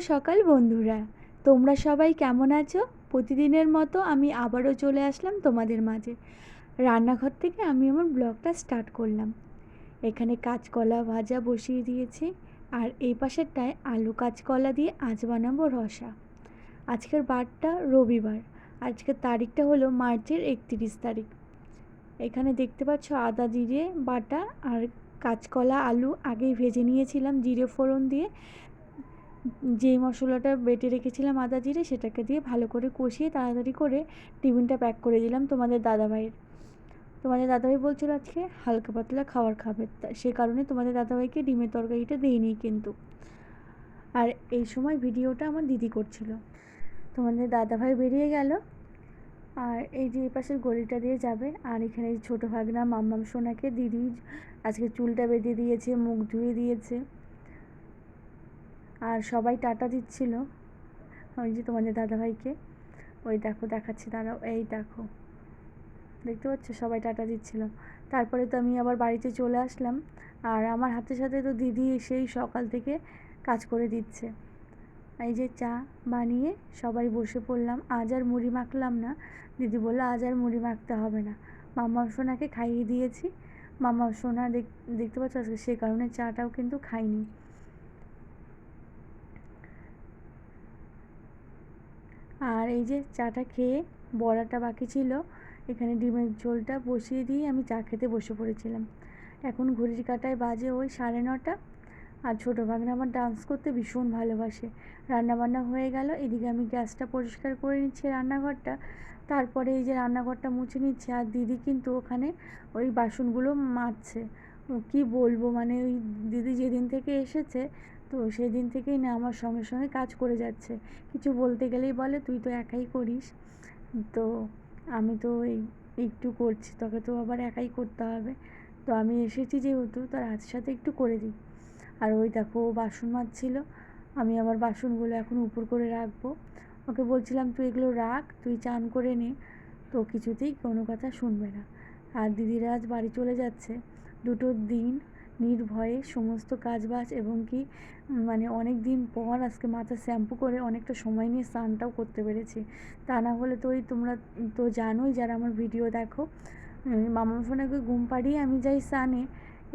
সকাল বন্ধুরা। তোমরা সবাই কেমন আছো? প্রতিদিনের মতো আমি আবারও চলে আসলাম তোমাদের মাঝে। রান্নাঘর থেকে আমি আমার ব্লগটা স্টার্ট করলাম। এখানে কাঁচকলা ভাজা বসিয়ে দিয়েছি আর এই পাশেরটায় আলু কাঁচকলা দিয়ে আজ বানাবো রসা। আজকের বারটা রবিবার। আজকের তারিখটা হলো মার্চের একত্রিশ তারিখ। এখানে দেখতে পাচ্ছ আদা, জিরে, বাটা আর কাঁচকলা, আলু আগেই ভেজে নিয়েছিলাম, জিরে ফোড়ন দিয়ে। যে মশলাটা বেটে রেখেছিলাম আদা জিরে, সেটাকে দিয়ে ভালো করে কষিয়ে তাড়াতাড়ি করে টিফিনটা প্যাক করে দিলাম তোমাদের দাদাভাইয়ের। তোমাদের দাদাভাই বলছিল আজকে হালকা পাতলা খাবার খাবে সে কারণে তোমাদের দাদাভাইকে ডিমের তরকারিটা দিইনি কিন্তু। আর এই সময় ভিডিওটা আমার দিদি করছিল। তোমাদের দাদাভাই বেরিয়ে গেল। আর এই যে পাশের গলিটা দিয়ে যাবে, আর এখানে ছোটো ভাগনা মাম্মাম সোনাকে দিদি আজকে চুলটা বেঁধে দিয়েছে, মুখ ধুয়ে দিয়েছে। আর সবাই টাটা দিচ্ছিল ওই যে তোমাদের দাদাভাইকে। ওই দেখো, দেখাচ্ছি, দাঁড়াও, এই দেখো। দেখতে পাচ্ছ? সবাই টাটা দিচ্ছিল। তারপরে তো আমি আবার বাড়িতে চলে আসলাম আর আমার হাতে সাথে তো দিদি সেই সকাল থেকে কাজ করে দিচ্ছে। এই যে চা বানিয়ে সবাই বসে পড়লাম। আজ আর মুড়ি মাখলাম না। দিদি বলল, আজ আর মুড়ি মাখতে হবে না। মামা সোনাকে খাইয়ে দিয়েছি। মামা সোনা দেখতে পাচ্ছ? আজকে সে কারণে চাটাও কিন্তু খাইনি। আর এই যে চাটা খেয়ে বড়াটা বাকি ছিল, এখানে ডিমের ঝোলটা বসিয়ে দিয়ে আমি চা খেতে বসে পড়েছিলাম। এখন ঘড়ির কাটায় বাজে ওই সাড়ে নটা, আর ছোটো ভাগনা আমার ডান্স করতে ভীষণ ভালোবাসে। রান্নাবান্না হয়ে গেল, এদিকে আমি গ্যাসটা পরিষ্কার করে নিচ্ছি রান্নাঘরটা। তারপরে এই যে রান্নাঘরটা মুছে নিচ্ছে, আর দিদি কিন্তু ওখানে ওই বাসনগুলো মাজছে কি বলব মানে ওই দিদি যেদিন থেকে এসেছে তো সেদিন থেকেই না আমার সঙ্গে সঙ্গে কাজ করে যাচ্ছে। কিছু বলতে গেলেই বলে, তুই তো একাই করিস। তো আমি তো এই একটু করছি, তোকে তো আবার একাই করতে হবে। তো আমি এসেছি যেহেতু তার হাতের সাথে একটু করে দিই। আর ওই দেখো, ও বাসন মাজছিল, আমি আমার বাসনগুলো এখন উপর করে রাখব। ওকে বলছিলাম, তুই এগুলো রাখ, তুই চান করে নে, তো কিছুতেই কোনো কথা শুনবে না। আর দিদিরা আজ বাড়ি চলে যাচ্ছে। দুটো দিন নির্ভয়ে সমস্ত কাজবাজ এবং কি মানে অনেক দিন পর আজকে মাথা শ্যাম্পু করে অনেকটা সময় নিয়ে স্নানটাও করতে পেরেছি। তা না হলে তো ওই তোমরা তো জানোই যারা আমার ভিডিও দেখো মামা ফোনাকে ঘুম পাড়িয়ে আমি যাই স্নানে।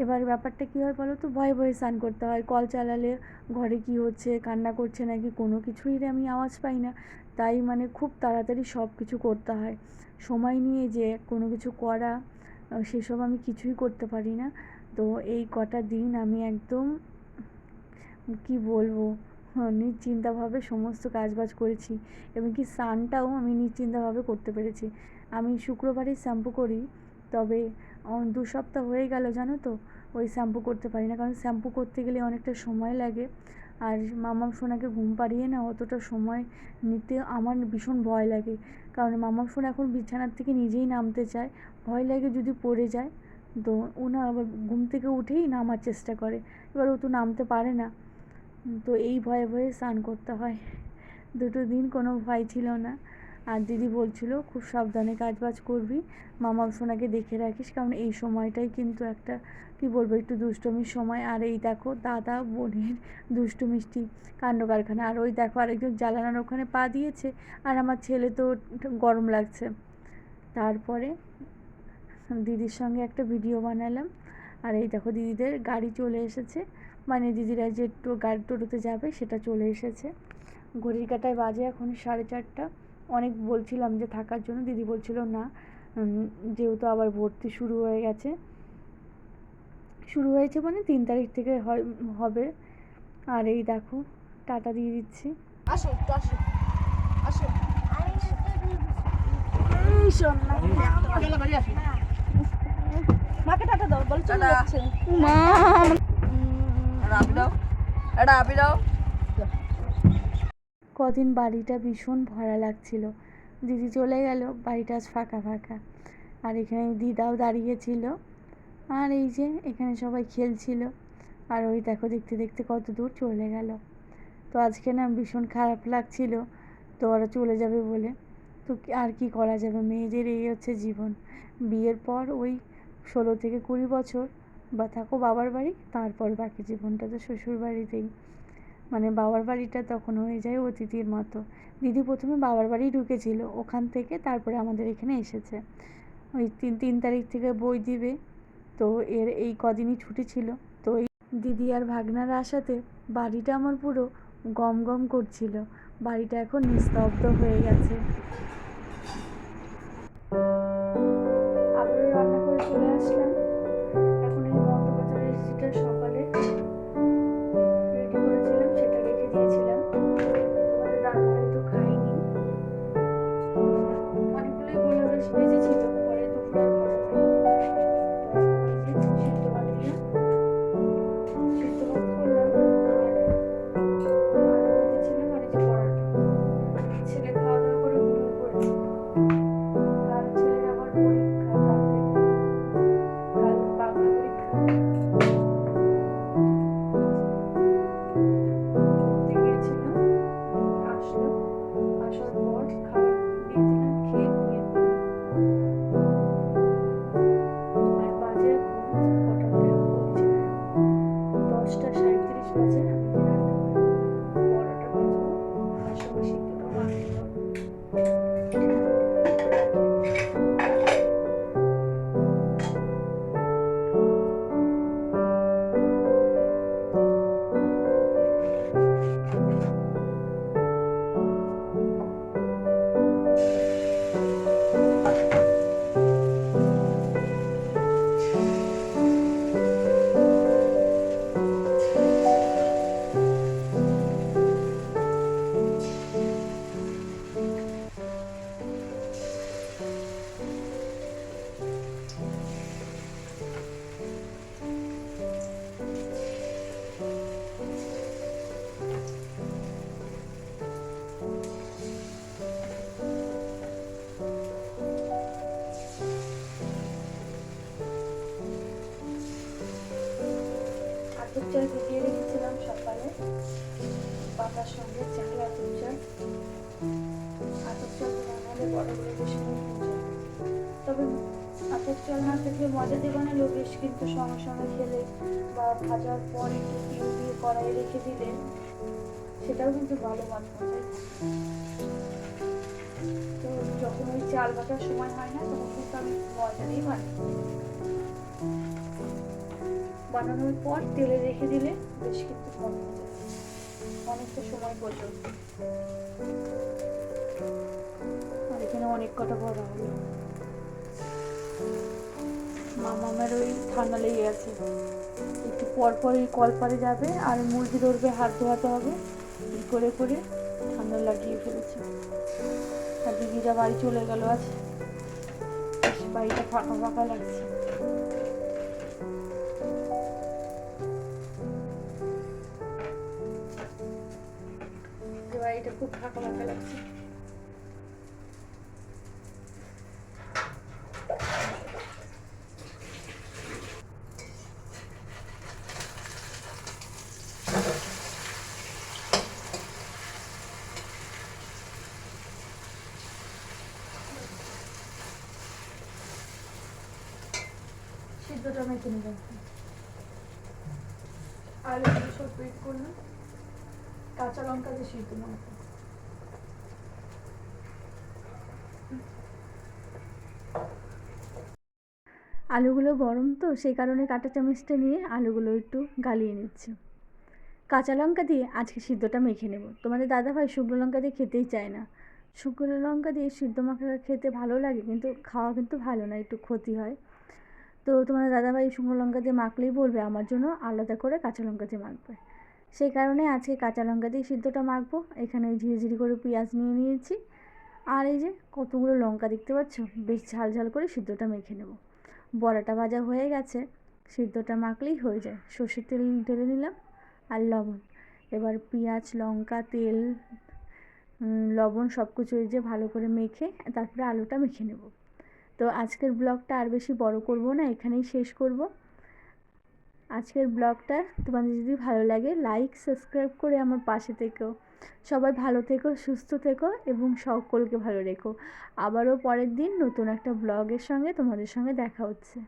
এবার ব্যাপারটা কী হয় বলো তো? ভয়ে ভয়ে স্নান করতে হয়, কল চালালে ঘরে কী হচ্ছে, কান্না করছে নাকি, কোনো কিছুই আমি আওয়াজ পাই না। তাই মানে খুব তাড়াতাড়ি সব কিছু করতে হয়। সময় নিয়ে যে কোনো কিছু করা সেসব আমি কিছুই করতে পারি না। তো এই কটা দিন আমি একদম, কি বলব নিশ্চিন্তাভাবে সমস্ত কাজবাজ করেছি এবং কি স্নানটাও আমি নিশ্চিন্তাভাবে করতে পেরেছি। আমি শুক্রবারই শ্যাম্পু করি, তবে দু সপ্তাহ হয়ে গেল জানো তো, ওই শ্যাম্পু করতে পারি না। কারণ শ্যাম্পু করতে গেলে অনেকটা সময় লাগে। আর মামাম সোনাকে ঘুম পাড়িয়ে না অতটা সময় নিতে আমার ভীষণ ভয় লাগে। কারণ মামাম সোনা এখন বিছানার থেকে নিজেই নামতে চায়। ভয় লাগে যদি পড়ে যায়। তো ও না আবার ঘুম থেকে উঠেই নামার চেষ্টা করে। এবার ও তো নামতে পারে না। তো এই ভয়ে ভয়ে স্নান করতে হয়। দুটো দিন কোনো ভয় ছিল না। আর দিদি বলছিল, খুব সাবধানে কাজ বাজ করবি। মামা সোনাকে দেখে রাখিস। কারণ এই সময়টাই কিন্তু একটা, কি বলব, একটু দুষ্টমির সময়। আর এই দেখো, দাদা বোনের দুষ্টু মিষ্টি কাণ্ড কারখানা আর ওই দেখো, আরেকজন জ্বালানার ওখানে পা দিয়েছে। আর আমার ছেলে তো গরম লাগছে। তারপরে দিদির সঙ্গে একটা ভিডিও বানালাম। আর এই দেখো দিদিদের গাড়ি চলে এসেছে। মানে দিদিরা যে টো গাড়ি টোটোতে যাবে সেটা চলে এসেছে। ঘড়ির কাটায় বাজে এখন সাড়ে চারটা। অনেক বলছিলাম যে থাকার জন্য। দিদি বলছিল না যেহেতু আবার ভর্তি শুরু হয়ে গেছে। শুরু হয়েছে মানে তিন তারিখ থেকে হবে। আর এই দেখো টাটা দিয়ে দিচ্ছি। আসো একটু আসো। আসো। মাকে টাটা দাও বল চলে যাচ্ছে মা। আপি দাও এটা আপি দাও কদিন বাড়িটা ভীষণ ভরা লাগছিল। দিদি চলে গেল বাড়িটা আজ ফাঁকা ফাঁকা। আর এখানে দিদাও দাঁড়িয়েছিল। আর এই যে এখানে সবাই খেলছিল। আর ওই দেখো দেখতে দেখতে কত দূর চলে গেল। তো আজকে না ভীষণ খারাপ লাগছিল। তো ওরা চলে যাবে বলে। তো আর কি করা যাবে? মেয়েদের এই হচ্ছে জীবন। বিয়ের পর ওই ষোলো থেকে কুড়ি বছর। বা থাকো বাবার বাড়ি, তারপর বাকি জীবনটা তো শ্বশুর বাড়িতেই। মানে বাবার বাড়িটা তখন হয়ে যায় অতিথির মতো। দিদি প্রথমে বাবার বাড়ি ঢুকেছিল, ওখান থেকে তারপরে আমাদের এখানে এসেছে। ওই তিন তিন তারিখ থেকে বই দিবে, তো এর এই কদিনই ছুটি ছিল। তো এই দিদি আর ভাগনার আসাতে বাড়িটা আমার পুরো গম গম করছিল। বাড়িটা এখন নিস্তব্ধ হয়ে গেছে। পাতার সঙ্গে আতপ চাল আতপ চাল বানালে বড় বড় বেশ তবে আতপ চাল না থেকে মজা দিয়ে বানালেও বেশ কিন্তু সঙ্গে সঙ্গে খেলে বা ভাজার পর একটু তিল দিয়ে কড়াইয়ে রেখে দিলে সেটাও কিন্তু ভালো মাছ মজায় তো যখন ওই চাল বাটার সময় হয় না, তখন কিন্তু আমি মজা দিয়ে বানাই। বানানোর পর তেলে রেখে দিলে বেশ কিন্তু কম হয়ে অনেকটা সময় পর্যন্ত। আর এখানে অনেক কটা বড়া হলো মামামের ওই ঠান্ডা লেগে গেছে একটু পর পর এই কলপারে যাবে আর মুরগি ধরবে, হাত ধোয়াতে হবে। করে করে ঠান্ডা লাগিয়ে ফেলেছে। আর দিদিরা বাড়ি চলে গেল আজ। বাড়িটা ফাঁকা ফাঁকা লাগছে। খুব ফাঁকা ফাঁকা লাগছে। আলু সব পেট করলাম। কাঁচা লঙ্কা দিয়ে সিদ্ধ মাখবো আলুগুলো গরম তো, সেই কারণে কাঁটা চামচটা নিয়ে আলুগুলো একটু গালিয়ে নিচ্ছি। কাঁচা লঙ্কা দিয়ে আজকে সিদ্ধটা মেখে নেব। তোমাদের দাদাভাই শুকনো লঙ্কা দিয়ে খেতেই চায় না। শুকনো লঙ্কা দিয়ে সিদ্ধ মাখা খেতে ভালো লাগে, কিন্তু খাওয়া কিন্তু ভালো না, একটু ক্ষতি হয়। তো তোমাদের দাদাভাই শুকনো লঙ্কা দিয়ে মাখলেই বলবে, আমার জন্য আলাদা করে কাঁচা লঙ্কা দিয়ে মাখবে। সেই কারণে আজকে কাঁচা লঙ্কা দিয়ে সিদ্ধটা মাখবো। এখানে ঝিরিঝিরি করে পেঁয়াজ নিয়ে নিয়েছি। আর এই যে কতগুলো লঙ্কা দেখতে পাচ্ছ, বেশ ঝাল ঝাল করে সিদ্ধটা মেখে নেব। বড়াটা ভাজা হয়ে গেছে, সিদ্ধটা মাখলেই হয়ে যায়। সর্ষের তেল ঢেলে নিলাম আর লবণ। এবার পেঁয়াজ, লঙ্কা, তেল লবণ সব কিছু যে ভালো করে মেখে তারপরে আলুটা মেখে নেব। তো আজকের ব্লগটা আর বেশি বড় করব না, এখানেই শেষ করব। আজকের ব্লগটা তোমাদের যদি ভালো লাগে, লাইক, সাবস্ক্রাইব করে আমার পাশে থেকো সবাই ভালো থেকো, সুস্থ থেকো এবং সকলকে ভালো রেখো। আবারও পরের দিন নতুন একটা ব্লগের সঙ্গে তোমাদের সঙ্গে দেখা হচ্ছে।